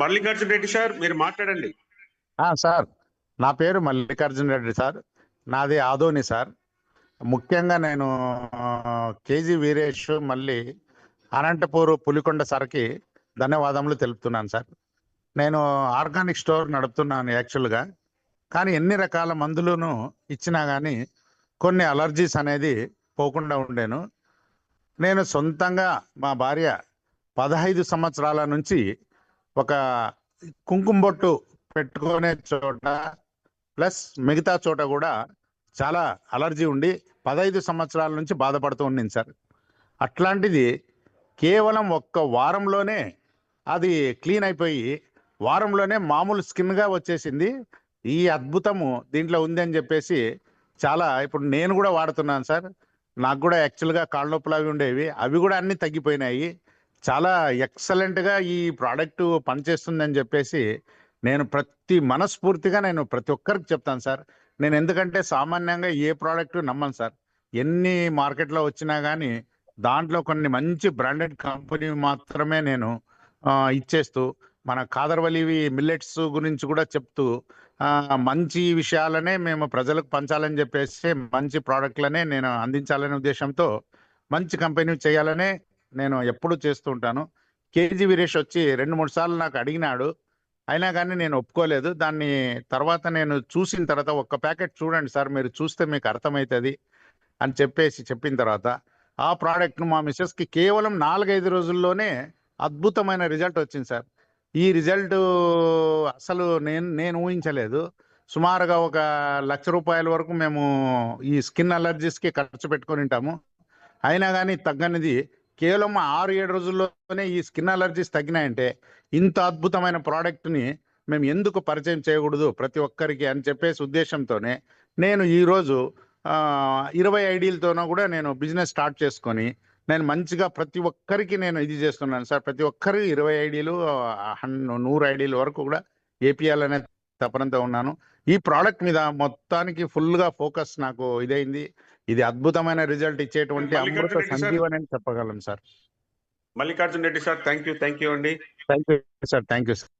Mallikarjuna Reddy sir మీరు మాట్లాడండి. Sir నా పేరు మల్లికార్జున రెడ్డి సార్. నాది ఆదోని సార్. ముఖ్యంగా నేను కేజీ వీరేష్ మళ్ళీ అనంతపూర్ పులికొండ సార్కి ధన్యవాదములు తెలుపుతున్నాను సార్. నేను ఆర్గానిక్ స్టోర్ నడుపుతున్నాను యాక్చువల్గా. కానీ ఎన్ని రకాల మందులను ఇచ్చినా కానీ కొన్ని అలర్జీస్ అనేది పోకుండా ఉండేను. నేను సొంతంగా మా భార్య పదహైదు సంవత్సరాల నుంచి ఒక కుంకుమ బొట్టు పెట్టుకునే చోట ప్లస్ మిగతా చోట కూడా చాలా అలర్జీ ఉండి పదహైదు సంవత్సరాల నుంచి బాధపడుతూ ఉండింది సార్. అట్లాంటిది కేవలం ఒక్క వారంలోనే అది క్లీన్ అయిపోయి వారంలోనే మామూలు స్కిన్గా వచ్చేసింది. ఈ అద్భుతము దీంట్లో ఉంది అని చెప్పేసి చాలా ఇప్పుడు నేను కూడా వాడుతున్నాను సార్. నాకు కూడా యాక్చువల్గా కాళ్ళ నొప్పులు అవి ఉండేవి. అవి కూడా అన్నీ తగ్గిపోయినాయి. చాలా ఎక్సలెంట్గా ఈ ప్రోడక్ట్ పనిచేస్తుందని చెప్పేసి నేను ప్రతి మనస్ఫూర్తిగా నేను ప్రతి ఒక్కరికి చెప్తాను సార్. నేను ఎందుకంటే సామాన్యంగా ఏ ప్రోడక్ట్ నమ్మను సార్. ఎన్ని మార్కెట్లో వచ్చినా కానీ దాంట్లో కొన్ని మంచి బ్రాండెడ్ కంపెనీ మాత్రమే నేను ఇచ్చేస్తూ మన కాదర్వలివి మిల్లెట్స్ గురించి కూడా చెప్తూ మంచి విషయాలనే మేము ప్రజలకు పంచాలని చెప్పేసి మంచి ప్రోడక్ట్లనే నేను అందించాలనే ఉద్దేశంతో మంచి కంపెనీ చేయాలనే నేను ఎప్పుడు చేస్తూ ఉంటాను. కేజీ వీరేష్ వచ్చి రెండు మూడు సార్లు నాకు అడిగినాడు. అయినా కానీ నేను ఒప్పుకోలేదు. దాన్ని తర్వాత నేను చూసిన తర్వాత ఒక్క ప్యాకెట్ చూడండి సార్ మీరు చూస్తే మీకు అర్థమవుతుంది అని చెప్పేసి చెప్పిన తర్వాత ఆ ప్రోడక్ట్ను మా మిస్సెస్కి కేవలం నాలుగైదు రోజుల్లోనే అద్భుతమైన రిజల్ట్ వచ్చింది సార్. ఈ రిజల్ట్ అసలు నేను నేను ఊహించలేదు. సుమారుగా ఒక లక్ష రూపాయల వరకు మేము ఈ స్కిన్ అలర్జీస్కి ఖర్చు పెట్టుకొని ఉంటాము. అయినా కానీ తగ్గనిది కేవలం ఆరు ఏడు రోజుల్లోనే ఈ స్కిన్ అలర్జీస్ తగ్గినాయంటే ఇంత అద్భుతమైన ప్రోడక్ట్ని మేము ఎందుకు పరిచయం చేయకూడదు ప్రతి ఒక్కరికి అని చెప్పేసి ఉద్దేశంతోనే నేను ఈరోజు ఇరవై ఐడీలతోనూ కూడా నేను బిజినెస్ స్టార్ట్ చేసుకొని నేను మంచిగా ప్రతి ఒక్కరికి నేను ఇది చేస్తున్నాను సార్. ప్రతి ఒక్కరికి ఇరవై ఐడీలు నూరు ఐడీల వరకు కూడా ఏపీఎల్ అనేది తపనంతో ఉన్నాను. ఈ ప్రోడక్ట్ మీద మొత్తానికి ఫుల్గా ఫోకస్ నాకు ఇదైంది. ఇది అద్భుతమైన రిజల్ట్ ఇచ్చేటువంటి అమృత. సంజీవని అని చెప్పగలం sir. Mallikarjuna Reddy sir thank you thank you అండి. Thank you sir thank you sir